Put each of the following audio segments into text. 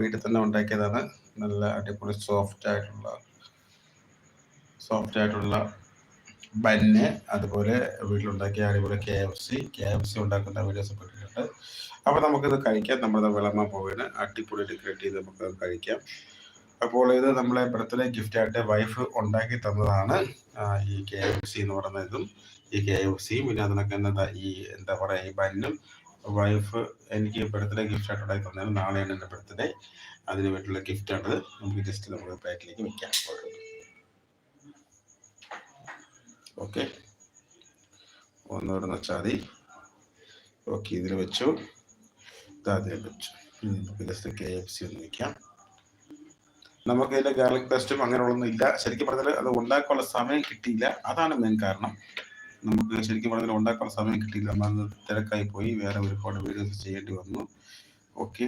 വീട്ടിൽ തന്നെ ഉണ്ടാക്കിയതാണ്. നല്ല അടിപൊളി സോഫ്റ്റ് ആയിട്ടുള്ള സോഫ്റ്റ് ആയിട്ടുള്ള ബന്ന് അതുപോലെ വീട്ടിലുണ്ടാക്കിയ അടിപൊളി K F C K F C ഉണ്ടാക്കുന്ന വീഡിയോസ് ഇട്ടിട്ടുണ്ട്. അപ്പോൾ നമുക്കിത് കഴിക്കാം. നമ്മൾ വിളമ്പാൻ പോവുകയാണ്. അടിപൊളി ഡെക്കറേറ്റ് ചെയ്ത് നമുക്ക് കഴിക്കാം. അപ്പോൾ ഇത് നമ്മളെ ബർത്ത്ഡേ ഗിഫ്റ്റ് ആയിട്ട് വൈഫ് ഉണ്ടാക്കി തന്നതാണ് ഈ കെ എഫ് സി എന്ന് പറയുന്ന ഇതും ഈ കെ എഫ് സിയും പിന്നെ അതിനൊക്കെ എന്താ ഈ എന്താ പറയുക ഈ ബന്നും വൈഫ് എനിക്ക് ബർത്ത്ഡേ ഗിഫ്റ്റ് ആയിട്ട് ഉണ്ടായി തന്നതാണ് നാളെയാണ് എന്റെ ബർത്ത്ഡേ അതിന് വേണ്ടിയുള്ള ഗിഫ്റ്റാണത് നമുക്ക് ജസ്റ്റ് നമ്മൾ പ്ലേറ്റിലേക്ക് വെക്കാം. ഓക്കെ ഒന്നുകൂടെ വെച്ചാൽ മതി. ഓക്കെ ഇതിൽ വെച്ചു. അതിൽ വെച്ചു. നമുക്ക് ജസ്റ്റ് കെ എഫ് സി ഒന്ന് വെക്കാം. നമുക്ക് ഇതിന്റെ ഗാർലിക് പേസ്റ്റും അങ്ങനെയുള്ളൊന്നും ഇല്ല. ശരിക്കും പറഞ്ഞാൽ അത് ഉണ്ടാക്കാനുള്ള സമയം കിട്ടിയില്ല. അതാണ് മെയിൻ കാരണം. നമുക്ക് ശരിക്കും പറഞ്ഞാൽ ഉണ്ടാക്കാൻ സമയം കിട്ടിയില്ല. നമ്മൾ തിരക്കായി പോയി വേറെ ഒരുപാട് വീഡിയോസ് ചെയ്യേണ്ടി വന്നു. ഓക്കെ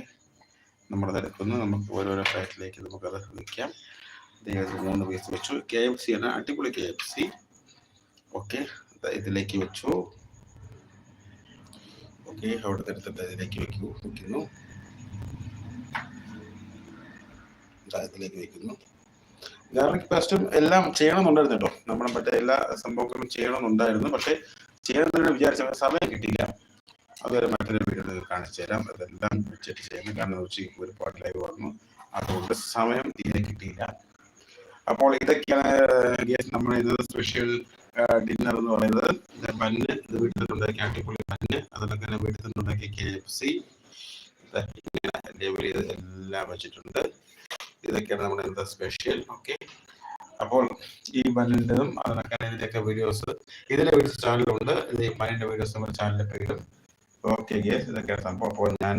നമ്മുടെ തിരക്കുന്നു നമുക്ക് ഓരോരോ ഫ്ലൈറ്റിലേക്ക് നമുക്കത് വയ്ക്കാം അദ്ദേഹത്തിന് മൂന്ന് പീസ് വെച്ചു. കെ എഫ് സി ആണ്. അടിപൊളി കെ എഫ് സി ഓക്കെ ഇതിലേക്ക് വെച്ചു. ഓക്കെ അവിടുത്തെ എടുത്തിട്ട് ഇതിലേക്ക് വെക്കൂ. വെക്കുന്നു. ഇതിലേക്ക് വെക്കുന്നു. ഗാർലിക് പേസ്റ്റും എല്ലാം ചെയ്യണമെന്നുണ്ടായിരുന്നു കേട്ടോ നമ്മുടെ മറ്റേ എല്ലാ സംഭവങ്ങളും ചെയ്യണമെന്നുണ്ടായിരുന്നു. പക്ഷെ ചെയ്യണമെന്ന് വിചാരിച്ച സമയം കിട്ടിയില്ല. അതുവരെ മറ്റൊരു വീഡിയോ കാണിച്ചു തരാം. അതെല്ലാം വെച്ചിട്ട് ചെയ്യണം കാരണം ഉച്ചയ്ക്ക് ഒരുപാട് ലൈവ് വന്നു. അതുകൊണ്ട് സമയം തീരെ കിട്ടിയില്ല. അപ്പോൾ ഇതൊക്കെയാണ് നമ്മൾ ഇത് സ്പെഷ്യൽ ഡിന്നർ എന്ന് പറയുന്നത്. ബന്ന് ഇത് വീട്ടിൽ നിന്നുണ്ടാക്കിയ അടിപൊളി ബന്ന് അതുപോലെ തന്നെ വീട്ടിൽ നിന്നുണ്ടാക്കിയ കെ എഫ് സി ഇങ്ങനെ എല്ലാം വെച്ചിട്ടുണ്ട്. ഇതൊക്കെയാണ് നമ്മുടെ എന്താ സ്പെഷ്യൽ ഓക്കെ അപ്പോൾ ഈ ബന്നിന്റെതും അതിനൊക്കെ വീഡിയോസ് ഇതിലെ ഒരു ചാനലുണ്ട്. ഈ ബന്നിന്റെ വീഡിയോസ് നമ്മുടെ ചാനലിന്റെ പേരും ഓക്കെ ഗേസ് ഇതൊക്കെ സംഭവം അപ്പോൾ ഞാൻ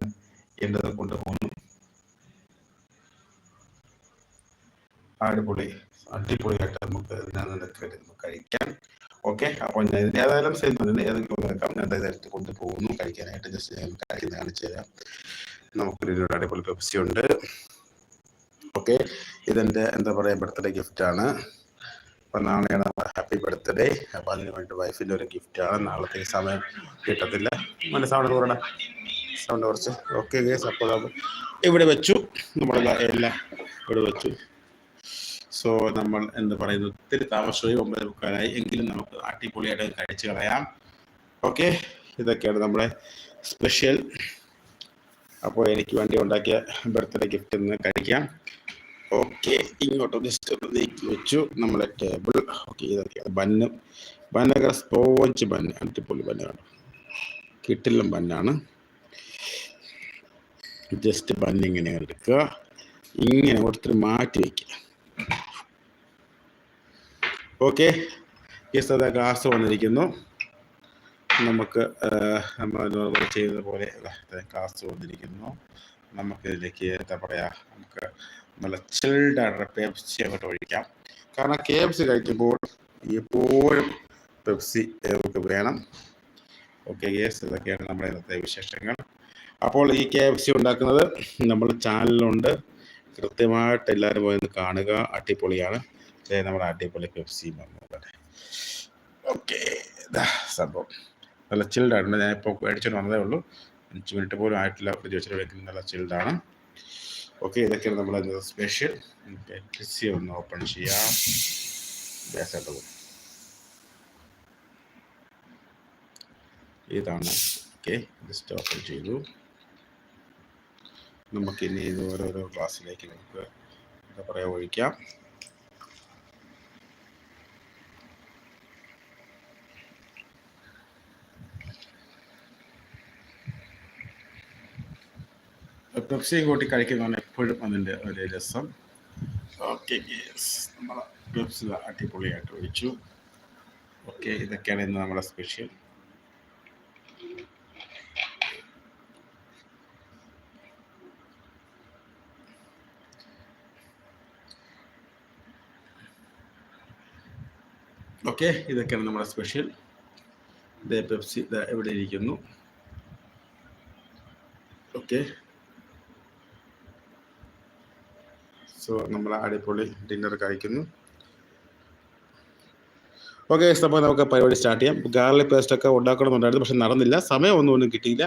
എന്റെത് കൊണ്ടുപോകുന്നു. അടിപൊളി. അടിപൊളിയായിട്ട് നമുക്ക് ഇതിനകത്ത് കഴിക്കാം. ഓക്കെ അപ്പോൾ ഞാൻ ഇതിന് ഏതായാലും സെയിം തന്നെ. ഏതെങ്കിലും നോക്കാം ഞാൻ ഇതായിട്ട് കൊണ്ടുപോകുന്നു. കഴിക്കാനായിട്ട് ജസ്റ്റ് ഞാൻ കാണിച്ചു തരാം. നമുക്കൊരു അടിപൊളി പെപ്സി ഉണ്ട്. ഓക്കെ. ഇതെന്റെ എന്താ പറയുക ബർത്ത്ഡേ ഗിഫ്റ്റാണ് അപ്പം നാളെയാണ് ഹാപ്പി ബർത്ത്ഡേ അപ്പോൾ അതിന് വേണ്ടി വൈഫിന്റെ ഒരു ഗിഫ്റ്റാണ് നാളത്തെ സമയം കിട്ടത്തില്ല. മനസ്സാണ് സൗണ്ട് സൗണ്ട് കുറച്ച് ഓക്കെ അപ്പോൾ ഇവിടെ വെച്ചു. നമ്മളെല്ലാം എല്ലാം ഇവിടെ വെച്ചു. സോ നമ്മൾ എന്ത് പറയുന്നത് ഒത്തിരി താമസമായി ഒമ്പത് മുക്കാലായി. എങ്കിലും നമുക്ക് അടിപൊളിയായിട്ട് കഴിച്ചു കളയാം. ഓക്കെ ഇതൊക്കെയാണ് നമ്മുടെ സ്പെഷ്യൽ അപ്പോൾ എനിക്ക് വേണ്ടി ഉണ്ടാക്കിയ ബർത്ത്ഡേ ഗിഫ്റ്റ് ഇന്ന് കഴിക്കാം. ഓക്കെ ഇങ്ങോട്ട് ജസ്റ്റ് നീക്കി വെച്ചു. നമ്മളെ ടേബിൾ ഓക്കെ ഇതൊക്കെയാണ് ബന്ന്. ബന്നൊക്കെ സ്പോഞ്ച് ബന്ന് അടിപൊളി ബന്നാണ് കിട്ടിലും ബന്നാണ്. ജസ്റ്റ് ബന്നിങ്ങനെ എടുക്കുക. ഇങ്ങനെ ഒരുത്തിരി മാറ്റി വയ്ക്കുക ഓക്കെ യെസ് അത് ഗ്ലാസ് വന്നിരിക്കുന്നു. നമുക്ക് നമ്മൾ നോർമൽ പോലെ ഗ്ലാസ് വന്നിരിക്കുന്നു. നമുക്ക് ഇതിലേക്ക് എന്താ പറയുക നമുക്ക് നല്ല ചിൽഡായിട്ടുള്ള പെപ്സി അങ്ങോട്ട് ഒഴിക്കാം. കാരണം കെ എഫ് സി കഴിക്കുമ്പോൾ എപ്പോഴും പെപ്സി വേണം. ഓക്കെ യെസ് ഇതൊക്കെയാണ് നമ്മുടെ ഇന്നത്തെ വിശേഷങ്ങൾ. അപ്പോൾ ഈ കെ എഫ് സി ഉണ്ടാക്കുന്നത് നമ്മുടെ ചാനലിലുണ്ട്. കൃത്യമായിട്ട് എല്ലാവരും പോയി കാണുക. അടിപൊളിയാണ്. നമ്മുടെ അടിപൊളി പെപ്സി വന്നത് ഓക്കെ സംഭവം. നല്ല ചിൽഡാണ് ഞാനിപ്പോൾ മേടിച്ചിട്ട് വന്നതേ ഉള്ളൂ. അഞ്ച് മിനിറ്റ് പോലും ആയിട്ടില്ല. വെച്ചിട്ട് വെക്കുന്നത് നല്ല ചിൽഡാണ് ഓക്കെ ഇതൊക്കെയാണ് നമ്മൾ സ്പെഷ്യൽ പെപ്സി ഒന്ന് ഓപ്പൺ ചെയ്യാം. ഗ്യാസായിട്ട് പോകും ഇതാണ്. ഓക്കെ ജസ്റ്റ് ഓപ്പൺ ചെയ്തു. നമുക്കിനി ഇത് ഓരോരോ ക്ലാസ്സിലേക്ക് നമുക്ക് എന്താ പറയുക ഒഴിക്കാം. പെപ്സിയും കൂട്ടി കഴിക്കുന്നതാണ് എപ്പോഴും അതിന്റെ ഒരു രസം. ഓക്കെ നമ്മൾ പെപ്സി അടിപൊളിയായിട്ട് ഒഴിച്ചു. ഓക്കെ ഇതൊക്കെയാണ് ഇന്ന് നമ്മുടെ സ്പെഷ്യൽ ഓക്കെ ഇതൊക്കെയാണ് നമ്മുടെ സ്പെഷ്യൽ ഇതേ പെപ്സി എവിടെ ഇരിക്കുന്നു? ഓക്കെ സോ നമ്മൾ അടിപൊളി ഡിന്നർ കഴിക്കുന്നു. ഓക്കെ അപ്പോൾ നമുക്ക് പരിപാടി സ്റ്റാർട്ട് ചെയ്യാം. ഗാർലിക് പേസ്റ്റ് ഒക്കെ ഉണ്ടാക്കണമെന്നുണ്ടായിരുന്നു പക്ഷെ നടന്നില്ല. സമയം ഒന്നും ഒന്നും കിട്ടിയില്ല.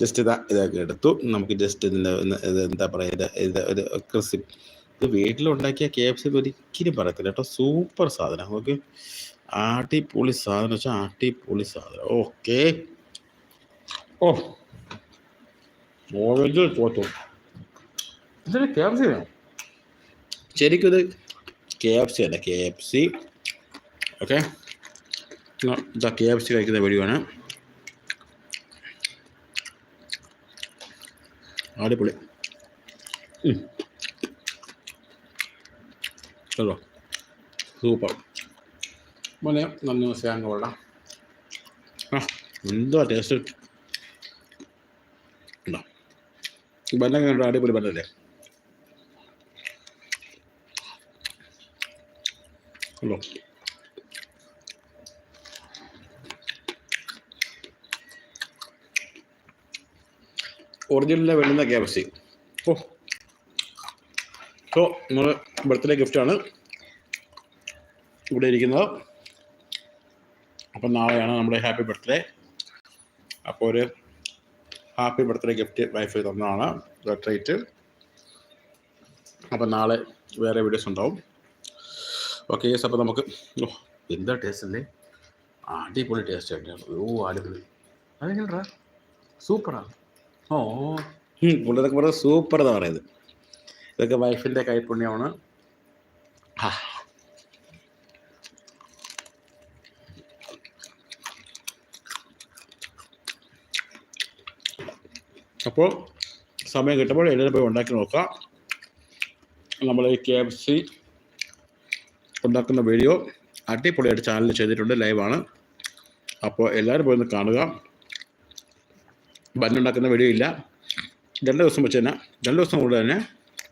ജസ്റ്റ് ഇതാ ഇതൊക്കെ എടുത്തു. നമുക്ക് ജസ്റ്റ് ഇതിന്റെ ഇത് എന്താ പറയുക ഇത് ഇത് ഒരു ഇത് വീട്ടിലുണ്ടാക്കിയ കെ എഫ് സി ഒരിക്കലും പറയത്തില്ല കേട്ടോ. സൂപ്പർ സാധനം ഓക്കെ അടിപൊളി സാധനം വെച്ചാൽ അടിപൊളി സാധനം. ഓക്കെ ഓ ഓറഞ്ച് പോത്തു ഇതിന് കെ എഫ് സി വേണം ശരിക്കും ഇത് കെ എഫ് സി അല്ല കെ എഫ് സി ഓക്കെ ഇതാ കെ എഫ് സി കഴിക്കുന്ന വീഡിയോ ആണ് അടിപൊളി. ചലോ സൂപ്പർ മോനെ നന്ദി കൊള്ളാം ആ എന്തോ ടേസ്റ്റ് ഉണ്ടോ ബന്ന കണ്ടോ അടിപൊളി ബന്നല്ലേ ഹലോ ഒറിജിനലിലെ വെള്ളുന്ന കെ എഫ് സി ഓ സോ നമ്മുടെ ബർത്ത്ഡേ ഗിഫ്റ്റാണ് ഇവിടെ ഇരിക്കുന്നത്. അപ്പം നാളെയാണ് നമ്മുടെ ഹാപ്പി ബർത്ത്ഡേ അപ്പോൾ ഒരു ഹാപ്പി ബർത്ത്ഡേ ഗിഫ്റ്റ് വൈഫ് തന്നതാണ് ട്രീറ്റ് അപ്പം നാളെ വേറെ വീഡിയോസ് ഉണ്ടാവും. ഓക്കെ യെസ് അപ്പോൾ നമുക്ക് ഓ എന്താ ടേസ്റ്റ് അല്ലേ അടിപൊളി ടേസ്റ്റ് ആയിട്ടാണ് ഓ അടിപൊളി. അതെങ്ങനെയാ സൂപ്പറാണ് ഓ പുള്ളിതൊക്കെ പറയുന്നത് സൂപ്പർ എന്ന് പറയുന്നത്. ഇതൊക്കെ വൈഫിന്റെ കൈപ്പുണ്യമാണ്. ആ. അപ്പോൾ സമയം കിട്ടുമ്പോൾ എല്ലാവരും പോയി ഉണ്ടാക്കി നോക്കാം. നമ്മൾ ഈ കെ എഫ് സി ഉണ്ടാക്കുന്ന വീഡിയോ അടിപൊളിയായിട്ട് ചാനലിൽ ചെയ്തിട്ടുണ്ട് ലൈവാണ് അപ്പോൾ എല്ലാവരും പോയി ഒന്ന് കാണുക. ബന്നുണ്ടാക്കുന്ന വീഡിയോ ഇല്ല. രണ്ട് ദിവസം വെച്ച് തന്നെ രണ്ട് ദിവസം കൊണ്ട് തന്നെ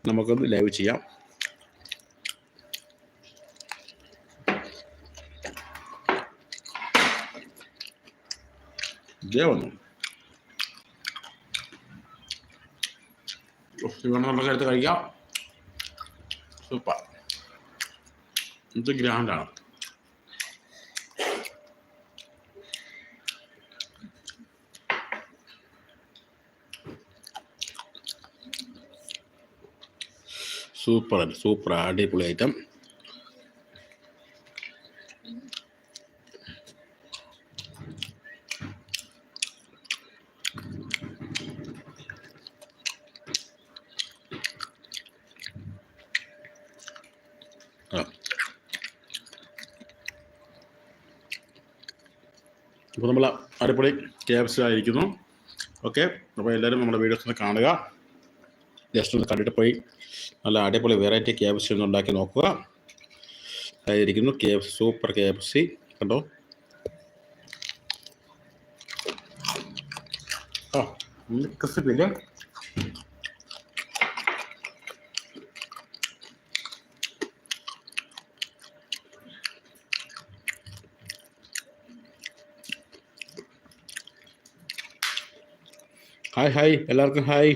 നമുക്കൊന്ന് ലൈവ് ചെയ്യാം. ഇതേ വന്നു. നമ്മൾ എടുത്ത് കഴിക്കാം സൂപ്പർ ഇത് ഗ്രാൻഡാണ് സൂപ്പർ സൂപ്പർ അടിപൊളി ഐറ്റം ആ അപ്പോൾ നമ്മൾ അടിപൊളി കെ എഫ് സി ആയിരിക്കുന്നു. ഓക്കെ അപ്പോൾ എല്ലാവരും നമ്മുടെ വീഡിയോസ് ഒന്ന് കാണുക. ജസ്റ്റ് ഒന്ന് കണ്ടിട്ട് പോയി. നല്ല അടിപൊളി വെറൈറ്റി കെ എഫ് സി ഒന്ന് ഉണ്ടാക്കി നോക്കുക. ആയിരിക്കുന്നു K F super K F C കണ്ടോ ആ ക്രിസ്പില്ലേ ഹായ് ഹായ് എല്ലാവർക്കും ഹായ്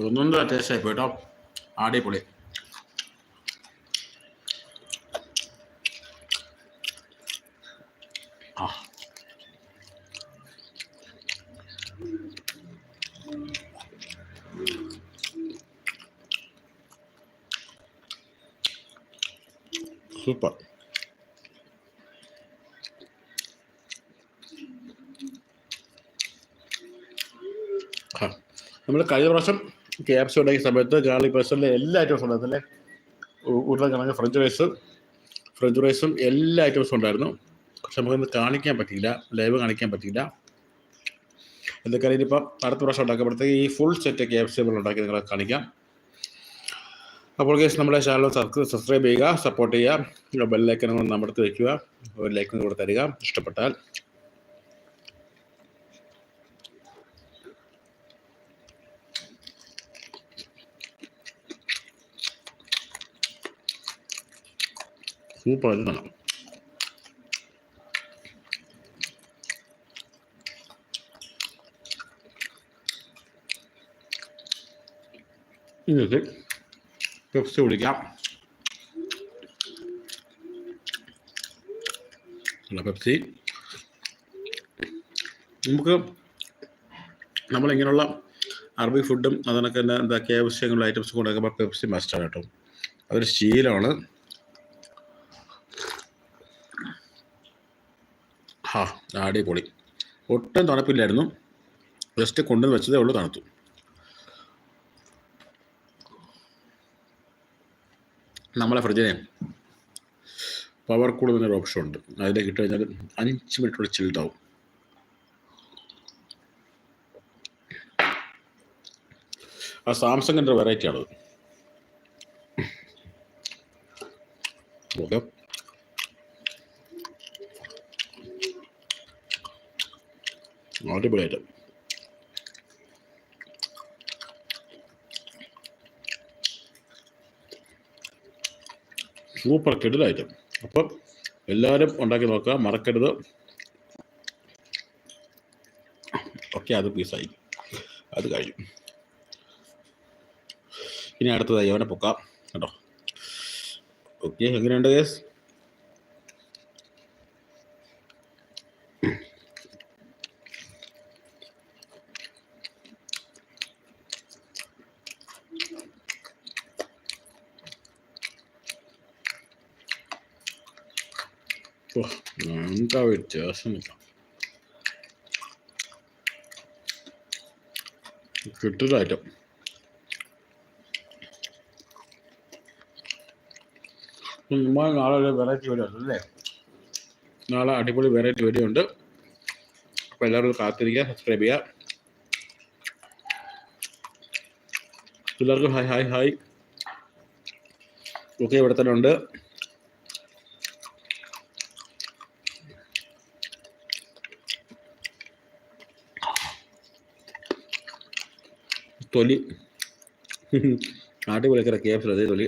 ഒന്നൊന്നര ടേസ്റ്റ് ആയിപ്പോയി കേട്ടോ അടിപൊളി ആ സൂപ്പർ ആ നമ്മൾ കഴിഞ്ഞ പ്രാവശ്യം കെ എഫ് സി ഉണ്ടാക്കിയ സമയത്ത് ഗാർലി പേഴ്സണിലെ എല്ലാ ഐറ്റംസും ഉണ്ടായിരുന്നല്ലേ ഉരുളക്കിഴങ്ങ് ഫ്രഞ്ച് റൈസ് ഫ്രഞ്ച് റൈസും എല്ലാ ഐറ്റംസും ഉണ്ടായിരുന്നു. പക്ഷെ നമുക്കൊന്ന് കാണിക്കാൻ പറ്റിയില്ല ലൈവ് കാണിക്കാൻ പറ്റിയില്ല. എന്തൊക്കെ ഇനിയിപ്പം അടുത്ത പ്രാവശ്യം ഉണ്ടാക്കുമ്പോഴത്തേക്ക് ഈ full set K F C ഉണ്ടാക്കി നിങ്ങളെ കാണിക്കാം. അപ്പോൾ കേസ് നമ്മുടെ ചാനൽ സബ്സ്ക്രൈബ് ചെയ്യുക സപ്പോർട്ട് ചെയ്യുക ബെല്ലൈക്കൻ നമ്മൾ നമ്മുടെ വയ്ക്കുക ഒരു ലൈക്കും കൂടെ തരിക ഇഷ്ടപ്പെട്ടാൽ. സൂപ്പർ ആയിട്ട് എന്നിട്ട് പെപ്സി കുടിക്കാം അല്ല പെപ്സി നമുക്ക് നമ്മളിങ്ങനെയുള്ള അറബി ഫുഡും അതിനൊക്കെ തന്നെ എന്താ കെ എഫ് സി ഐറ്റംസ് കൊണ്ടൊക്കെ പെപ്സി മസ്റ്റാണ് കേട്ടോ അതൊരു ശീലമാണ് ഹാ ആടി പൊളി ഒട്ടും തണുപ്പില്ലായിരുന്നു. ജസ്റ്റ് കൊണ്ടുവന്ന് വെച്ചതേ ഉള്ളു തണുത്തു. നമ്മളെ ഫ്രിഡ്ജിനെ പവർ കൂൾ എന്നൊരു ഓപ്ഷൻ ഉണ്ട്. അതിലേക്ക് ഇട്ട് കഴിഞ്ഞാൽ അഞ്ച് മിനിറ്റോടെ ചിൽഡാവും ആ സാംസങ്ങിന്റെ വെറൈറ്റി ആണത്. ഓക്കെ. അടിപൊളിയായിട്ട്. സൂപ്പർ കിടിലായിട്ട് അപ്പം എല്ലാവരും ഉണ്ടാക്കി നോക്കുക മറക്കരുത്. ഓക്കെ അത് പീസായി അത് കഴിയും ഇനി അടുത്തതായി അവനെ പൊക്കാം. കേട്ടോ ഓക്കെ എങ്ങനെയുണ്ട് കേസ് ഓ എന്താ വ്യത്യാസം കിട്ടലായിട്ടം നമ്മൾ നാളെ ഒരു വെറൈറ്റി വീഡിയോ അല്ലേ നാളെ അടിപൊളി വെറൈറ്റി വീഡിയോ ഉണ്ട്. അപ്പോൾ എല്ലാവരും കാത്തിരിക്കുക സബ്സ്ക്രൈബ് ചെയ്യുക. എല്ലാവർക്കും ഹായ് ഹായ് ഹായ് ഓക്കെ ഇവിടെ തന്നെ ഉണ്ട്. തൊലി. അടിപൊളിയൊക്കെ കെ എഫ് അതേ തൊലി.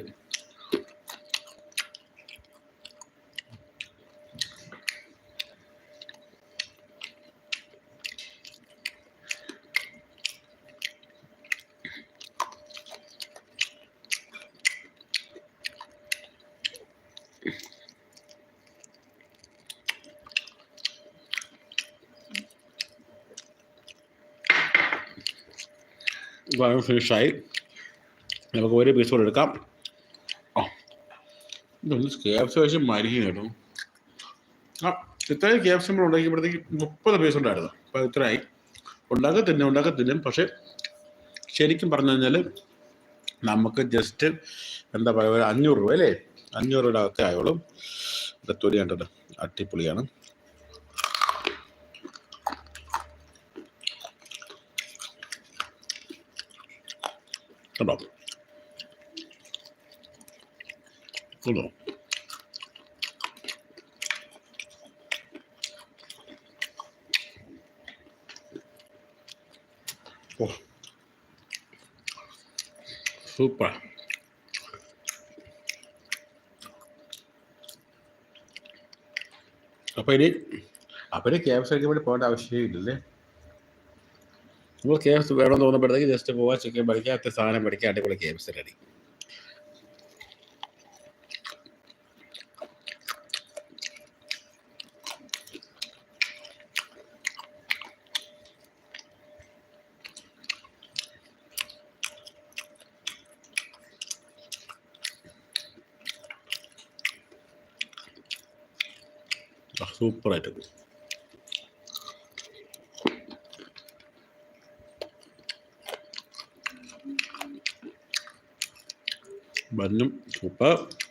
ഫിനിഷായി നമുക്ക് ഒരു പീസ് കൂടെ എടുക്കാം. ഇതൊന്ന് കെ വെച്ച് മരിക്കും കേട്ടോ. ആ ഇത്രയും കെ നമ്മൾ ഉണ്ടാക്കിയപ്പോഴത്തേക്ക് മുപ്പത് പീസ് ഉണ്ടായിരുന്നു. അപ്പോൾ ഇത്രയായി. ഉണ്ടാക്കി തിന്നും ഉണ്ടാക്കി തിന്നും പക്ഷേ ശരിക്കും പറഞ്ഞു കഴിഞ്ഞാൽ നമുക്ക് ജസ്റ്റ് എന്താ പറയുക ഒരു അഞ്ഞൂറ് രൂപ അല്ലേ? അഞ്ഞൂറ് രൂപയുടെ അകത്തേ ആയോളും ഇത് തൊലി കണ്ടത്. അടിപൊളിയാണ്. കണ്ടോ കണ്ടോ ഓ സൂപ്പർ അപ്പോൾ ഇനി അപ്പോൾ ഇനി കെ എഫ് സിക്ക് വേണ്ടി പോകേണ്ട ആവശ്യമില്ലല്ലേ നമ്മൾ കെ എഫ് സി വേണമെന്ന് തോന്നുമ്പോഴത്തേക്ക് ജസ്റ്റ് പോവാ ചിക്കൻ പഠിക്കുക അത്ര സാധനം പഠിക്കുക അടിപൊളി കെ എഫ് സി റെഡി സൂപ്പറായിട്ട് ബന്നും സൂപ്പർ ഓ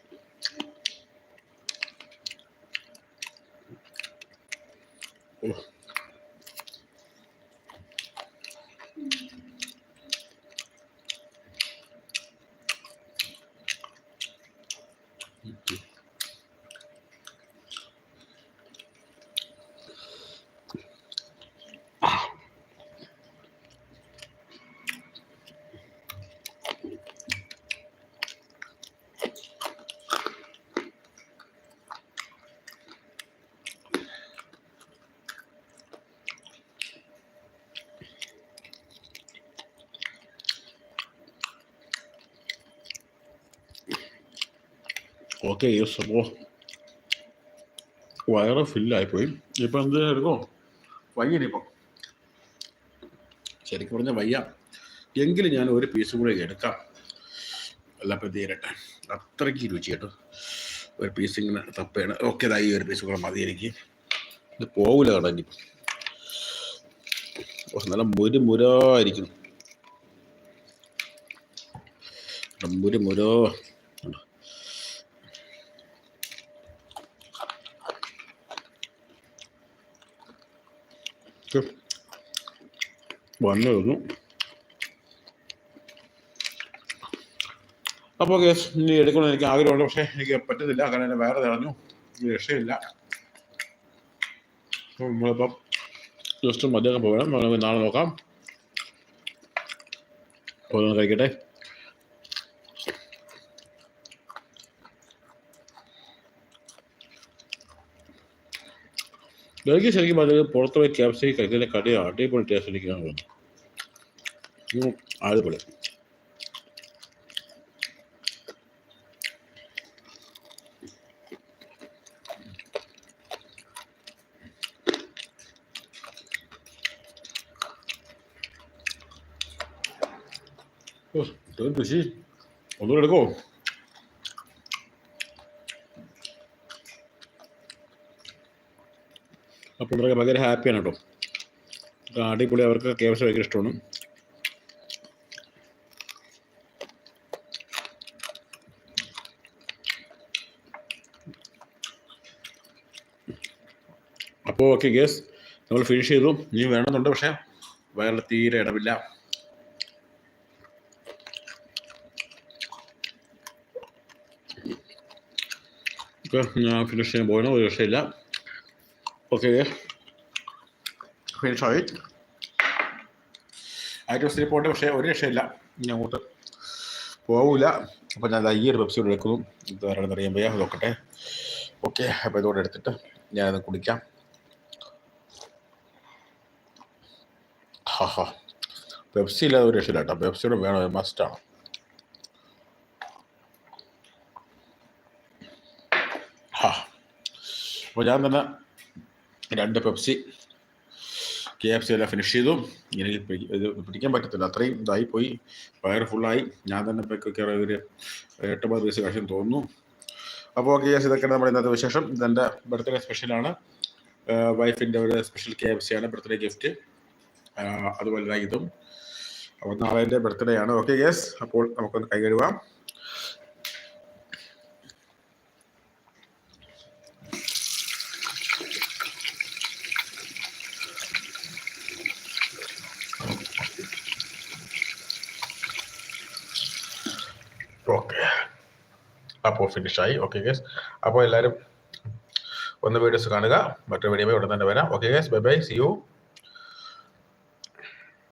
ഓക്കെ യെസ് അപ്പോൾ വയറ് ഫില്ലായിപ്പോയി ഇപ്പം എന്ത് എടുക്കോ വയ്യനിപ്പം ശരിക്കും പറഞ്ഞാൽ വയ്യ. എങ്കിലും ഞാൻ ഒരു പീസ് കൂടെ എടുക്കാം. എല്ലാം തീരട്ടെ അത്രയ്ക്ക് രുചി കേട്ടോ. ഒരു പീസ് ഇങ്ങനെ തപ്പയാണ്. ഓക്കെ ഇതായി ഒരു പീസ് കൂടെ മതി എനിക്ക്. ഇത് പോകില്ല കേട്ടോ ഇനി? നല്ല മുരു മുരായിരിക്കും മുരു മുരോ. വന്നു വരുന്നു അപ്പോൾ കേസ് ഇനി എടുക്കണം എനിക്ക് ആഗ്രഹമുണ്ട്. പക്ഷേ എനിക്ക് പറ്റുന്നില്ല കാരണം എന്നെ വേറെ തെളഞ്ഞു രക്ഷയില്ല. നമ്മളിപ്പം ജസ്റ്റ് മദ്യമൊക്കെ പോകണം. നമുക്ക് നാളെ നോക്കാം. അപ്പോൾ കഴിക്കട്ടെ. എനിക്ക് ശരിക്കും പറഞ്ഞത് പുറത്ത് പോയി ക്യാപ്സി കഴിക്കുന്ന കടി അടിപൊളി ടേസ്റ്റ് എനിക്കാണ് തോന്നുന്നു അടിപൊളി ഓ ഇത്രയും കൃഷി ഒന്നുകൂടെ എടുക്കോ അപ്പോൾ ഇവരൊക്കെ ഭയങ്കര ഹാപ്പിയാണ് കേട്ടോ. അടിപൊളി അവർക്ക് കെ എഫ് സി ഭയങ്കര ഇഷ്ടമാണ്. അപ്പോൾ ഓക്കെ ഗേസ് നമ്മൾ ഫിനിഷ് ചെയ്തു. ഇനി വേണമെന്നുണ്ട് പക്ഷേ വയറിൽ തീരെ ഇടവില്ല. ഓക്കെ ഞാൻ ഫിനിഷ് ചെയ്യാൻ പോകണം ഒരു രക്ഷയില്ല. ഓക്കെ ഫിനിഷ് ആക്ടോസ് പോകട്ടെ പക്ഷേ ഒരു രക്ഷയില്ല. ഇനി അങ്ങോട്ട് പോകില്ല അപ്പോൾ ഞാൻ ഈ ഒരു വെബ്സൈറ്റ് എടുക്കുന്നു ഇത് ആരാണെന്ന് അറിയാൻ വയ്യ. നോക്കട്ടെ. ഓക്കെ അപ്പോൾ ഇതോടെ എടുത്തിട്ട് ഞാനത് കുടിക്കാം. ഹാ ഹാ. പെപ്സി ഇല്ലാതെ ഒരു രക്ഷയില്ല കേട്ടോ. പെപ്സിയുടെ വേണം. മസ്റ്റാണ് ഹാ. അപ്പോൾ ഞാൻ തന്നെ രണ്ട് പെപ്സി കെ എഫ് സി എല്ലാം ഫിനിഷ് ചെയ്തു. എനിക്ക് ഇത് പിടിക്കാൻ പറ്റത്തില്ല. അത്രയും ഇതായി പോയി. വയർ ഫുള്ളായി ഞാൻ തന്നെ ഇപ്പോൾ കയറി ഒരു എട്ടൊമ്പത് വയസ്സ് കഴിച്ചു തോന്നുന്നു. അപ്പോൾ ഓക്കെ യെസ് ഇതൊക്കെയാണ് നമ്മുടെ ഇന്നത്തെ വിശേഷം. ഇതെന്റെ ബർത്ത്ഡേ സ്പെഷ്യലാണ് വൈഫിന്റെ ഒരു സ്പെഷ്യൽ കെ എഫ് സി ആണ്. ബർത്ത്ഡേ ഗിഫ്റ്റ് അതുപോലെ ഇതും അപ്പോൾ നാളെ എന്റെ ബർത്ത്ഡേ ആണ്. ഓക്കെ യെസ് അപ്പോൾ നമുക്കൊന്ന് കൈ ഓക്കെ അപ്പോൾ ഫിനിഷായി ഓക്കെ ഗേസ് അപ്പോൾ എല്ലാവരും ഒന്ന് വീഡിയോസ് കാണുക. മറ്റൊരു വീഡിയോ ഉടൻ തന്നെ വരാം. Okay guys bye bye see you